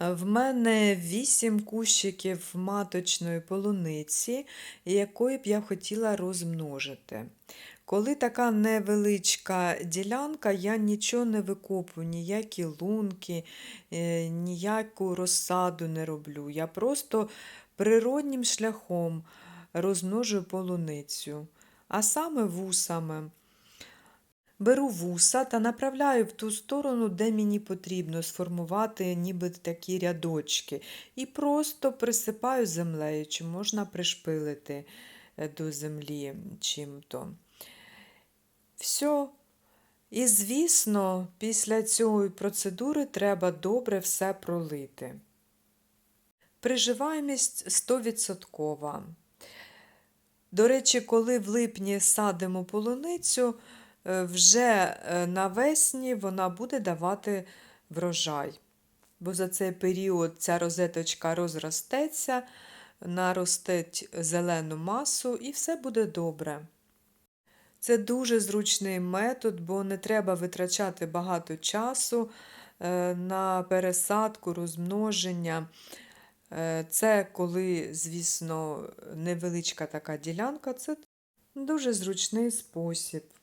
В мене 8 кущиків маточної полуниці, якої б я хотіла розмножити. Коли така невеличка ділянка, я нічого не викопую, ніякі лунки, е, ніяку розсаду не роблю. Я просто природнім шляхом розмножую полуницю, а саме вусами. Беру вуса та направляю в ту сторону, де мені потрібно сформувати ніби такі рядочки. І просто присипаю землею, чи можна пришпилити е, до землі чим-то. Все. І, звісно, після цієї процедури треба добре все пролити. Приживаємість 100%. До речі, коли в липні садимо полуницю, вже е, навесні вона буде давати врожай. Бо за цей період ця розеточка розростеться, наростить зелену масу і все буде добре. Це дуже зручний метод, бо не треба витрачати багато часу е, на пересадку, розмноження. Е, Це коли, звісно, невеличка така ділянка, це дуже зручний спосіб.